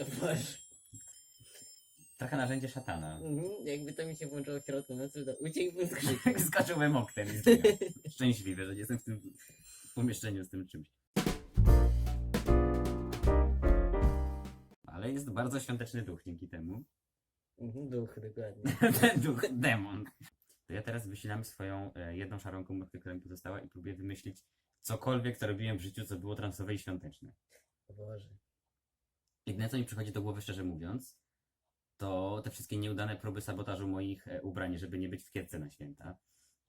O Boże. Trochę narzędzie szatana. Mhm, Jakby to mi się włączyło w środku nocy, to uciekłbym z krzykiem. Skoczyłem oknem i. Szczęśliwy, że nie jestem w tym pomieszczeniu z tym czymś. Ale jest bardzo świąteczny duch dzięki temu. Mhm, Duch, dokładnie. Ten duch, demon. To ja teraz wysilam swoją e, jedną szarą komórkę, która mi pozostała i próbuję wymyślić cokolwiek, co robiłem w życiu, co było transowe i świąteczne. O Boże. Jedyne, co mi przychodzi do głowy, szczerze mówiąc, to te wszystkie nieudane próby sabotażu moich e, ubrań, żeby nie być w kietce na święta.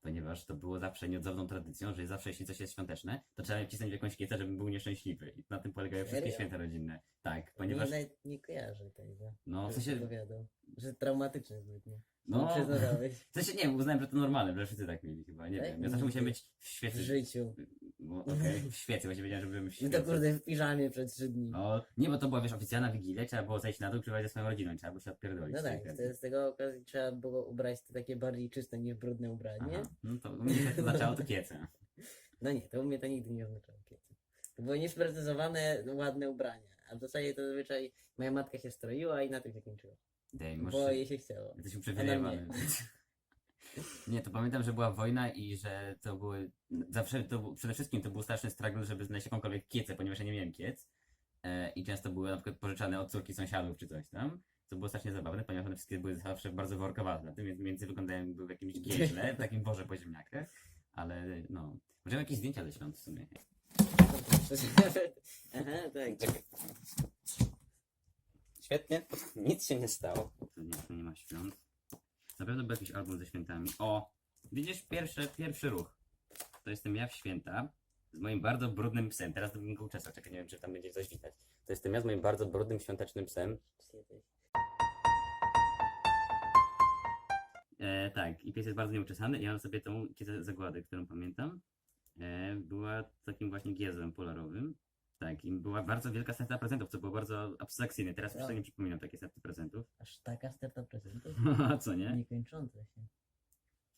Ponieważ to było zawsze nieodzowną tradycją, że zawsze jeśli coś jest świąteczne, to trzeba wcisnąć w jakąś kiecę, żebym był nieszczęśliwy. I na tym polegają wszystkie Serio? święta rodzinne. Tak, Ponieważ... Nie, nawet nie kojarzę tego. No, w sensie... opowiadał. Że traumatyczne zbytnie. No, Przyznawałeś. w sensie nie, uznałem, że to normalne, że wszyscy tak mieli chyba, nie Tak? wiem. Ja zawsze musiałem być w W świetle. życiu. No, okej, w świecie, właśnie wiedziałem, że byłem w My to kurde w piżamie przez trzy dni. No, nie, bo to była, wiesz, oficjalna wigilia, trzeba było zejść na dół, przybywać ze swoją rodziną, trzeba było się odpierdolić. No tak, to z tego okazji trzeba było ubrać te takie bardziej czyste niż brudne ubranie. Aha, no to u mnie tak oznaczało to kiece. No nie, to u mnie to nigdy nie oznaczało piecy. To były niesprecyzowane, ładne ubrania. A w zasadzie to zazwyczaj moja matka się stroiła i na tym się kończyło. Dej, Bo może... jej się chciało. Jesteś A uprzywilejowany. na Nie, to pamiętam, że była wojna i że to były. Zawsze to był- przede wszystkim to był straszny struggle, żeby znaleźć jakąkolwiek kiecę, ponieważ ja nie miałem kiec. E, I często były na przykład pożyczane od córki sąsiadów czy coś tam. To było strasznie zabawne, ponieważ one wszystkie były zawsze bardzo workowate. Na tym więc między wyglądałem jakby był w jakimś gieźle, w takim worze po ziemniakach. Ale no. Możemy jakieś zdjęcia ze świąt w sumie. Aha, tak. Świetnie, nic się nie stało. To nie, to nie ma świąt. Na pewno był jakiś album ze świętami. O! Widzisz, pierwszy, pierwszy ruch. To jestem ja w święta z moim bardzo brudnym psem. Teraz bym go uczesał, czekaj, nie wiem, czy tam będzie coś widać. To jestem ja z moim bardzo brudnym, świątecznym psem. E, tak, i pies jest bardzo nieuczesany i ja mam sobie tą kiecę zagłady, którą pamiętam. E, była takim właśnie giezłem polarowym. Tak, i była bardzo wielka sterta prezentów, co było bardzo abstrakcyjne. Teraz już No. sobie nie przypominam takie sterty prezentów. Aż taka sterta prezentów? Co nie? Niekończąca się.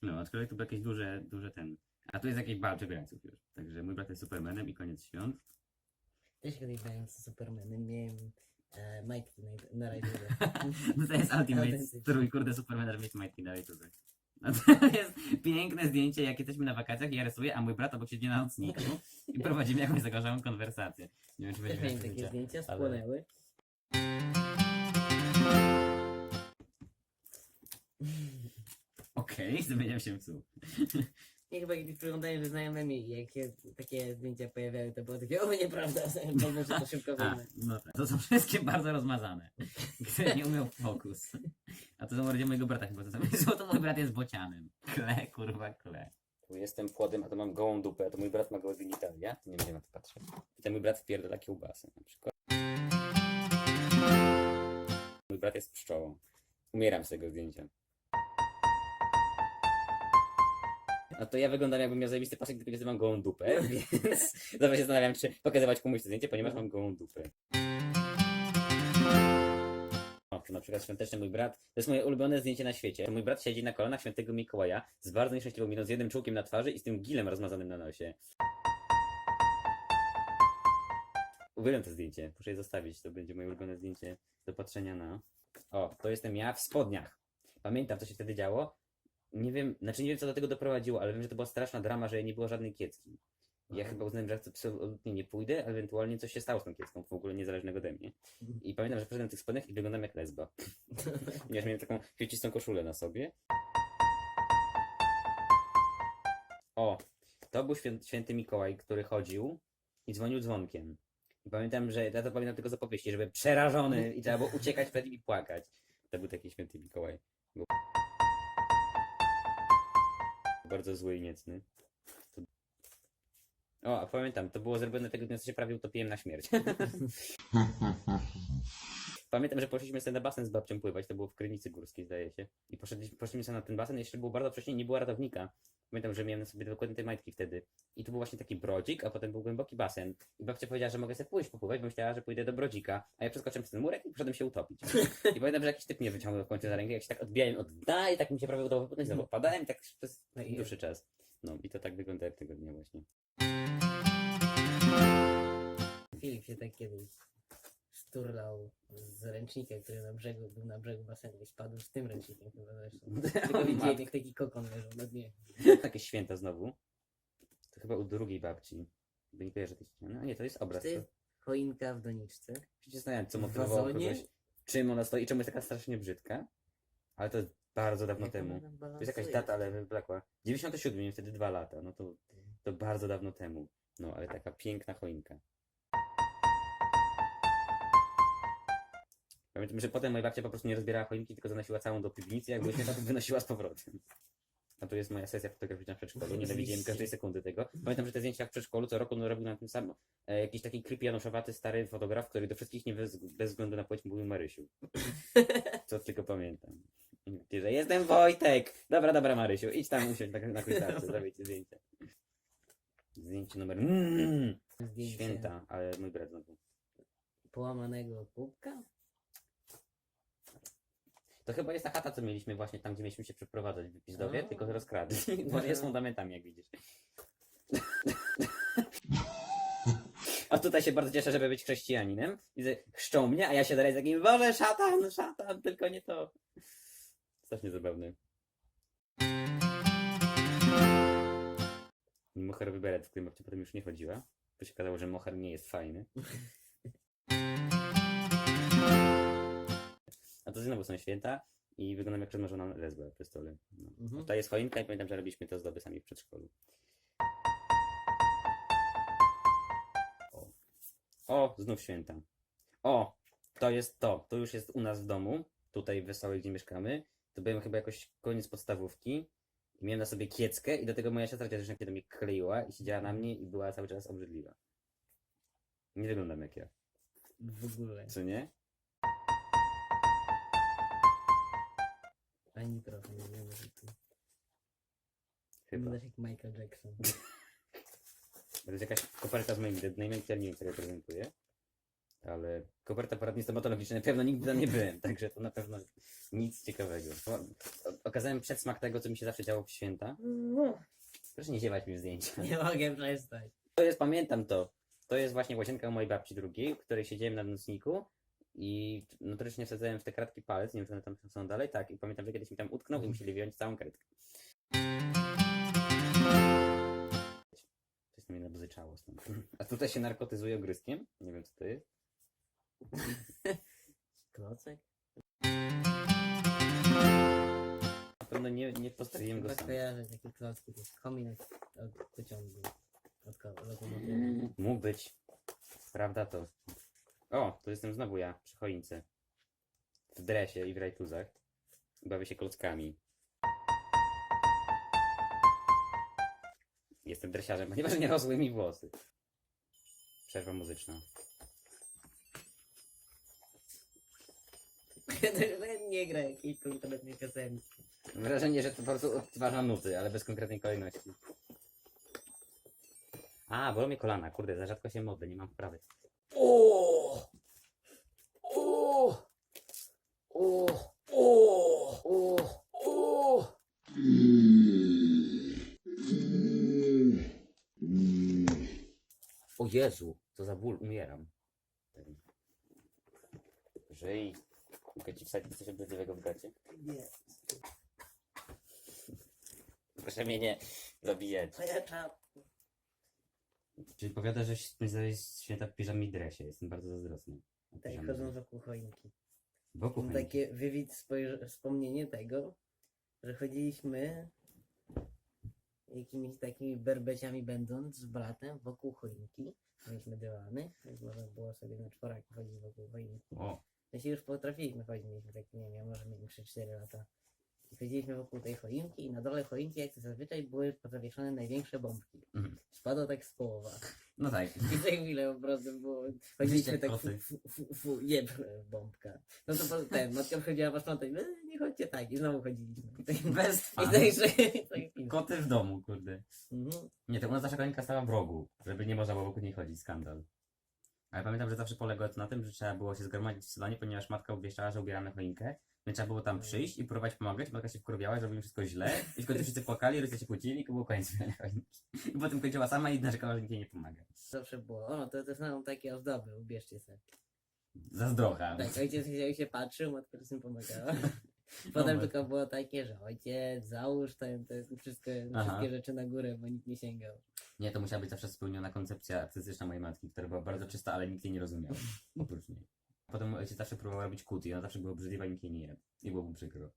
No, aczkolwiek to były jakieś duże, duże ten. A tu jest jakieś balcze grańców już. Także mój brat jest Supermanem i koniec świąt. Też kiedyś grałem z Supermanem, miałem e, majtki na, na rajdurze. No to jest Ultimate Autentycznie. strój, kurde, Superman, majtki na YouTube. No to jest piękne zdjęcie, jak jesteśmy na wakacjach i ja rysuję, a mój brat obok siedzi na nocniku i prowadzimy jakąś zagorzałą konwersację. Nie wiem, czy Też będzie miałem takie zdjęcia, spłonęły. Okej, zmieniam się w psu. I chyba kiedyś przyglądałem ze znajomymi i jak się takie zdjęcia pojawiały, to było takie, o nieprawda, bo że to szybko A, wyjmę. no tak. To są wszystkie bardzo rozmazane. Który nie umiał fokus. A to są bardziej mojego brata chyba. To, są, to mój brat jest bocianem. Kle, kurwa, kle. Tu jestem płodem, a to mam gołą dupę, a to mój brat ma gołe genitalia. To nie będzie na to patrzeć. I ten mój brat wpierdala kiełbasę na przykład. Mój brat jest pszczołą. Umieram z tego zdjęcia. No to ja wyglądam jakbym miał zajebisty pasek, tylko że mam gołą dupę, więc zawsze się zastanawiam, czy pokazywać komuś to zdjęcie, ponieważ mam gołą dupę. O, to na przykład świąteczny mój brat. To jest moje ulubione zdjęcie na świecie. Mój brat siedzi na kolanach świętego Mikołaja z bardzo nieszczęśliwą miną, z jednym czułkiem na twarzy i z tym gilem rozmazanym na nosie. Uwielbiam to zdjęcie. Muszę je zostawić. To będzie moje ulubione zdjęcie do patrzenia na. O, to jestem ja w spodniach. Pamiętam, co się wtedy działo. Nie wiem, znaczy nie wiem, co do tego doprowadziło, ale wiem, że to była straszna drama, że nie było żadnej kiecki. Ja Aha. chyba uznałem, że absolutnie nie pójdę, a ewentualnie coś się stało z tą kiecką, w ogóle niezależnego ode mnie. I pamiętam, że poszedłem w tych spodniach i wyglądam jak lesba. Ponieważ miałem taką kwiecistą koszulę na sobie. O, to był świę- święty Mikołaj, który chodził i dzwonił dzwonkiem. I pamiętam, że ja to pamiętam tylko z opowieści, żeby przerażony i trzeba było uciekać przed nim i płakać. To był taki święty Mikołaj. Bardzo zły i niecny. To... O, a pamiętam, to było zrobione tego dnia, co się prawie utopiłem na śmierć. Pamiętam, że poszliśmy sobie na basen z babcią pływać, to było w Krynicy Górskiej, zdaje się. I poszedliśmy, poszliśmy sobie na ten basen, jeszcze było bardzo wcześnie, nie było ratownika. Pamiętam, że miałem na sobie dokładnie te majtki wtedy. I tu był właśnie taki brodzik, a potem był głęboki basen. I babcia powiedziała, że mogę sobie pójść popływać, bo myślała, że pójdę do brodzika. A ja przeskoczyłem przez ten murek i poszedłem się utopić. I pamiętam, że jakiś typ mnie wyciągnął w końcu za rękę, jak się tak odbijałem od dna i tak mi się prawie udało wypłynąć, znowu padałem i tak przez No dłuższy czas. No i to tak wygląda jak tego dnia właśnie. Filip się tak kiedyś turlał z ręcznikiem, który na brzegu, był na brzegu basenu i spadł z tym ręcznikiem chyba zresztą. Tylko widziałem, jak taki kokon leżał na dnie. Takie święta znowu. To chyba u drugiej babci. Bo nie kojarzę tej ściany. No nie, to jest obraz. To choinka w doniczce. się zastanawiam, co motywowało kogoś. Czym ona stoi i czemu jest taka strasznie brzydka. Ale to jest bardzo dawno Jak temu. To jest jakaś data, ale wyblakła. 97, miałem wtedy dwa lata. No to, to bardzo dawno temu. No, ale taka piękna choinka. Pamiętam, że potem moja babcia po prostu nie rozbierała choinki, tylko zanosiła całą do piwnicy, jak były święta, to wynosiła z powrotem. A to jest moja sesja fotograficzna w przedszkolu. Nienawidziłem każdej sekundy tego. Pamiętam, że te zdjęcia w przedszkolu co roku no, robił na tym samym. E, jakiś taki creepy januszowaty stary fotograf, który do wszystkich nie bez, bez względu na płeć mówił Marysiu. Co tylko pamiętam. Mówi, że jestem Wojtek! Dobra, dobra Marysiu, idź tam usiądź na, na huśtawce, zrobię ci zdjęcie. Zdjęcie numer... Mm, Zdjęcie święta, ale mój brat znowu. Połamanego kubka? To chyba jest ta chata, co mieliśmy właśnie tam, gdzie mieliśmy się przeprowadzać w Pizdowie, A. tylko rozkradli. Bo jest fundamentami, jak widzisz. A tutaj się bardzo cieszę, żeby być chrześcijaninem. Widzę, chrzczą mnie, a ja się dalej z takim, Boże, szatan, szatan, tylko nie to. Strasznie zabawny. Moherowy beret, w którym babcia potem już nie chodziła. Bo się okazało, że moher nie jest fajny. A to znowu są święta i wyglądam jak rozmarzona lesba przy stole. No. Mhm. Tutaj jest choinka i pamiętam, że robiliśmy to zdoby sami w przedszkolu. O. o, znów święta. O, to jest to. To już jest u nas w domu. Tutaj w Wesołej, gdzie mieszkamy. To byłem chyba jakoś koniec podstawówki. I miałem na sobie kieckę i do tego moja siostra też kiedy mnie kleiła i siedziała na mnie i była cały czas obrzydliwa. Nie wyglądam jak ja, W ogóle. co nie? Ani trochę nie. Chyba. Wyglądasz jak Michael Jackson. To jest jakaś koperta z moim deadname'em, która nie wiem, co reprezentuje. Ale koperta poradni stomatologicznej na pewno nigdy tam nie byłem, także to na pewno nic ciekawego. O, o, okazałem przedsmak tego, co mi się zawsze działo w święta. Proszę nie ziewać mi zdjęcia. Nie mogę przestać. To jest, pamiętam to. To jest właśnie łazienka u mojej babci drugiej, w której siedziałem na nocniku i notorycznie wsadzałem w te kratki palec, nie wiem, czy one tam są dalej, tak. I pamiętam, że kiedyś mi tam utknął i musieli wyjąć całą kredkę. Coś mnie nabzyczało stąd. A tutaj się narkotyzuje ogryskiem. Nie wiem, co to jest. Klocek? Na pewno nie, nie postawiłem go Chyba sam. kojarzę takie klocki, to jest komin od, od pociągu. Od ko- lokomotywy. Mógł być. Prawda to. O, to jestem znowu ja przy choince. W dresie i w rajtuzach. Bawię się klockami. Jestem dresiarzem, ponieważ nie rosły mi włosy. Przerwa muzyczna. nie gra jakiejś konkretnej piosenki. Mam wrażenie, że to po prostu odtwarza nuty, ale bez konkretnej kolejności. A, bolą mnie kolana, kurde, za rzadko się modlę, nie mam wprawy. O! O! O! O! O! O! O Jezu, co za ból, umieram. Żyj. Mogę ci wsadzić coś obrzydliwego w gacie? Nie. Proszę mnie nie zabijać. Czapka. Czyli powiada, że spędzałeś święta w piżamie i dresie. Jestem bardzo zazdrosny. Tak, chodzą wokół choinki. Wokół Mam choinki. takie spojrz- wspomnienie tego, że chodziliśmy jakimiś takimi berbeciami będąc z bratem wokół choinki. Mieliśmy dywany, więc można było sobie na czworaki chodzić wokół choinki. O, Jeśli już potrafiliśmy chodzić, mieliśmy tak, nie wiem, może mieliśmy 3-4 lata. I chodziliśmy wokół tej choinki i na dole choinki, jak to zazwyczaj, były zawieszone największe bombki. Mhm. Spadło tak z połowa. no tak. I za chwilę po prostu było, chodziliśmy tak fu, fu, fu, fu, jeb bombka. No to po- ten, matka posprzątać, e, nie chodźcie tak i znowu chodziliśmy. I tak, Bez i tak, że- i tak, Koty w domu, kurde. Mhm. Nie, to u nas zawsze choinka stała w rogu, żeby nie można było wokół niej chodzić, skandal. Ale pamiętam, że zawsze polegało to na tym, że trzeba było się zgromadzić w salonie, ponieważ matka obwieszczała, że ubieramy choinkę. Więc trzeba było tam przyjść i próbować pomagać. Matka się wkurwiała, że robimy wszystko źle. I w końcu wszyscy płakali, rodzice się kłócili i było koniec choinki. I potem kończyła sama i narzekała, że nikt jej nie pomaga. Zawsze było, o, to, to są takie ozdoby, ubierzcie sobie. Zazdrocha. Tak, ojciec siedział się patrzył, matka czasem pomagała. Potem No, tylko było takie, że ojciec, załóż to, to jest wszystko, Aha. wszystkie rzeczy na górę, bo nikt nie sięgał. Nie, to musiała być zawsze spełniona koncepcja artystyczna mojej matki, która była bardzo czysta, ale nikt jej nie rozumiał. Oprócz niej. Potem ojciec zawsze próbował robić kuty, ona zawsze była obrzydliwa i nikt jej nie jadł. I było mu przykro.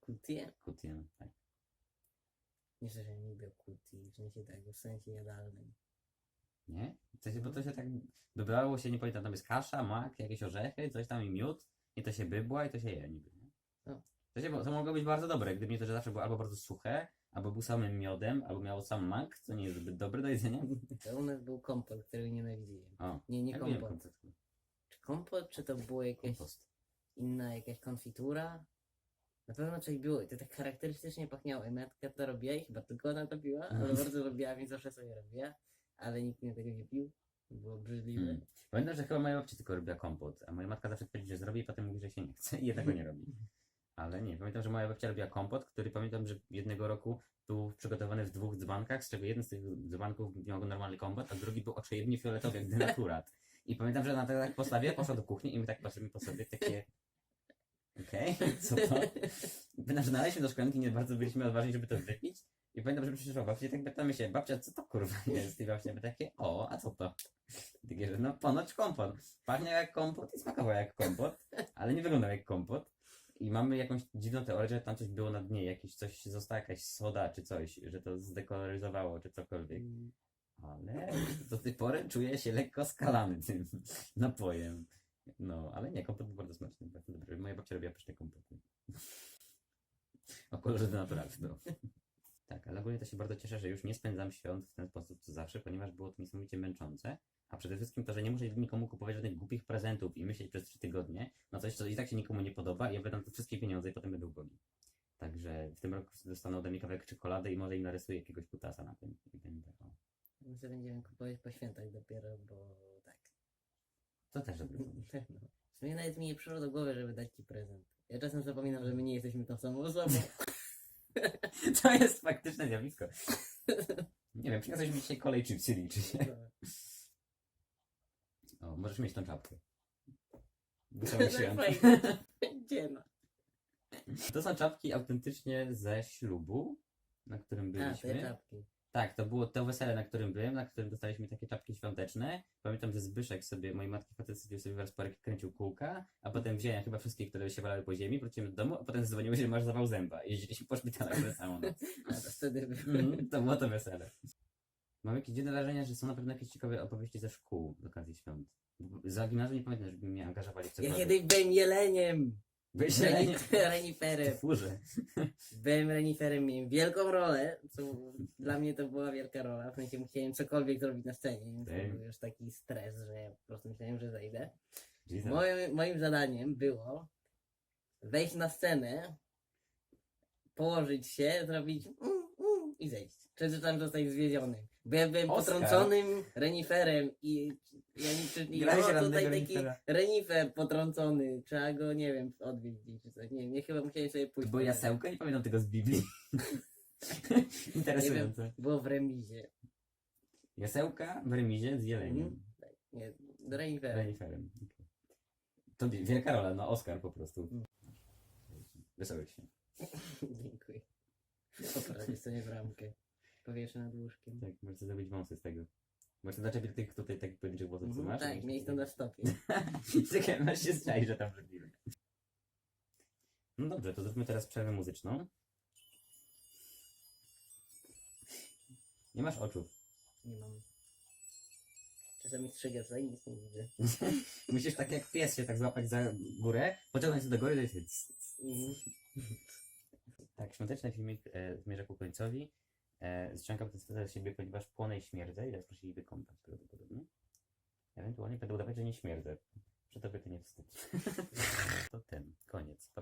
Kutie? Kuty, no, tak. Nie słyszałem nigdy o kuti, w sensie tak, w sensie jadalnym. Nie? W sensie, bo to się tak dobrało się, nie pamiętam, tam jest kasza, mak, jakieś orzechy, coś tam i miód. I to się bybła i to się je niby. Nie? O. To, się, to mogło być bardzo dobre, gdyby nie to, że zawsze było albo bardzo suche, albo był samym miodem, albo miało sam mak, co nie jest zbyt dobre do jedzenia. To u nas był kompot, który nienawidziłem. O, Nie, nie ja kompot. kompot. Czy kompot, czy to było jakieś Kompost. inna jakaś konfitura? Na pewno coś było i to tak charakterystycznie pachniało. I matka to robiła i chyba tylko ona to piła, ale Mhm. bardzo lubiła, więc zawsze sobie robiła. Ale nikt mnie tego nie pił. Było obrzydliwe. Hmm. Pamiętam, że chyba moja babcia tylko robiła kompot, a moja matka zawsze twierdzi, że zrobi i potem mówi, że się nie chce i jednak go nie robi. Ale nie, pamiętam, że moja babcia robiła kompot, który pamiętam, że jednego roku był przygotowany w dwóch dzbankach, z czego jeden z tych dzbanków miał normalny kompot, a drugi był oczojebnie fioletowy jak denaturat. I pamiętam, że na tak postawie poszła do kuchni i my tak patrzymy po sobie, takie... Okej, co to? Znaleźliśmy do szklanki, nie bardzo byliśmy odważni, żeby to wypić. I pamiętam, że przyszła babcia i tak pytamy się, babcia, co to kurwa jest? I babcia by takie, o, a co to? Takie, że no ponoć kompot. Pachnie jak kompot i smakował jak kompot, ale nie wyglądał jak kompot. I mamy jakąś dziwną teorię, że tam coś było na dnie, jakieś coś została jakaś soda czy coś, że to zdekoloryzowało czy cokolwiek. Mm, Ale do tej pory czuję się lekko skalany tym napojem. No, ale nie, kompot był bardzo smaczny, bardzo dobry. Moja babcia robiła pyszne kompoty. O kolorze denaturatnym. Tak, ale ogólnie to się bardzo cieszę, że już nie spędzam świąt w ten sposób co zawsze, ponieważ było to niesamowicie męczące. A przede wszystkim to, że nie muszę nikomu kupować żadnych głupich prezentów i myśleć przez trzy tygodnie na coś, co i tak się nikomu nie podoba i ja wydam te wszystkie pieniądze i potem będę ubogi. Także w tym roku dostanę ode mnie kawałek czekolady i może im narysuję jakiegoś kutasa na tym. I będę, o. Sobie będziemy kupować po świętach dopiero, bo tak. To też dobry pomysł. No. W sumie nawet mi nie przyszło do głowy, żeby dać ci prezent. Ja czasem zapominam, że my nie jesteśmy tą samą osobą. To jest faktyczne zjawisko. Nie wiem, przyniosłeś mi dzisiaj kolej chipsy, liczy się. No. O, możesz mieć tą czapkę. Fajnie. Będzie no. To są czapki autentycznie ze ślubu, na którym A, te byliśmy. czapki. Tak, to było to wesele, na którym byłem, na którym dostaliśmy takie czapki świąteczne. Pamiętam, że Zbyszek sobie, mojej matki facet sobie sobie w rozporek kręcił kółka, a potem wziąłem chyba wszystkie, które się walały po ziemi, wróciłem do domu, a potem zadzwoniły, że masz zawał zęba. I jeździliśmy po szpitalach przez całą noc. A to wtedy. Mhm, to było to wesele. Mam jakieś dziwne wrażenie, że są na pewno jakieś ciekawe opowieści ze szkół z okazji świąt. Za gimnazjum nie pamiętam, żeby mnie angażowali w Ja cokolwiek. kiedyś byłem jeleniem. Wysielenie Reniferem. w furze. Byłem reniferem, miałem wielką rolę, co dla mnie to była wielka rola. W sensie musiałem cokolwiek zrobić na scenie, więc to był już taki stres, że ja po prostu myślałem, że zejdę. Moim, moim zadaniem było wejść na scenę, położyć się, zrobić mm, i zejść. Czy tam zostać zwiedziony. Bo ja byłem Oskar. potrąconym reniferem i ja nie czyli Grałeś o, rannego tutaj taki renifera. renifer potrącony, trzeba go, nie wiem, gdzieś czy coś. Nie wiem, nie chyba musiałem sobie pójść. To było jasełko? Nie pamiętam tego z Biblii. Interesujące. Było w remizie. Jasełka w remizie z jeleniem. Mhm. Nie, do renifera. Reniferem. Okay. To wi- wielka rola, no Oscar po prostu. Mhm. Wesołych się. Dziękuję. Poprawię sobie bramkę. Powieszę nad łóżkiem. Tak, możesz zrobić wąsy z tego. Możesz zaczepić tych tutaj takich pojedynczych włosów, co Mhm, masz. tak, i- miejsce na stopie. Czekaj, masz się strzeli, że tam wrzucili. No dobrze, to zróbmy teraz przerwę muzyczną. Nie masz oczu. Nie mam. Czasami strzygę za i nic nie widzę. Musisz tak jak pies się tak złapać za górę, pociągnąć się do góry, cs. Mhm. Tak, świąteczny filmik e, zmierza ku końcowi. E, ściągam ten sweter z siebie, ponieważ płonę i śmierdzę i teraz ich wykąpać prawdopodobnie. Ewentualnie będę udawać, że nie śmierdzę. Że to by to nie wstyd. to ten, koniec.